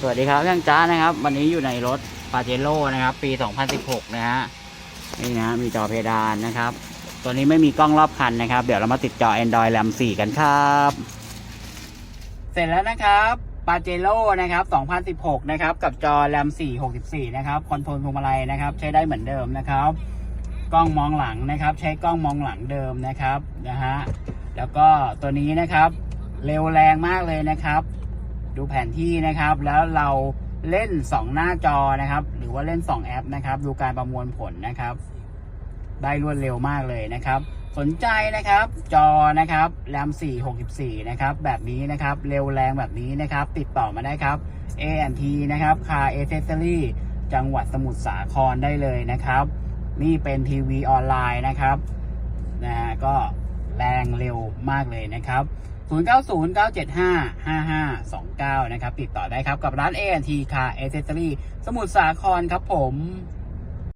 สวัสดีครับช่างจ้านะครับ วันนี้อยู่ในรถปาเจโร่นะครับ ปี 2016 นะฮะนี่นะมีจอเพดานนะครับ ตัวนี้ไม่มีกล้องรอบคันนะครับ เดี๋ยวเรามาติดจอ Android RAM 4 กันครับ เสร็จแล้วนะครับปาเจโร่นะครับ 2016 นะครับ กับจอ RAM 4 64 นะครับคอนโทรลพวงมาลัยนะครับ ใช้ได้เหมือนเดิมนะครับ กล้องมองหลังนะครับ ใช้กล้องมองหลังเดิมนะครับนะฮะแล้วก็ตัวนี้นะครับ เร็วแรงมากเลยนะครับ ดูแผนที่นะครับ แล้วเราเล่น 2 หน้าจอนะครับ หรือว่าเล่น 2 แอปนะครับ ดูการประมวลผลนะครับ ได้รวดเร็วมากเลยนะครับ สนใจนะครับ จอนะครับแรม4 64 นะครับ แบบนี้นะครับ เร็วแรงแบบนี้นะครับ ติดต่อมาได้ครับ A&T นะครับ Car Accessory จังหวัดสมุทรสาครได้เลยนะครับ นี่เป็นทีวีออนไลน์นะครับนะฮะก็ แรงเร็วมากเลยนะครับ 0909755529 นะครับ ติดต่อได้ครับกับร้าน A&T Car Accessory สมุทรสาครครับผม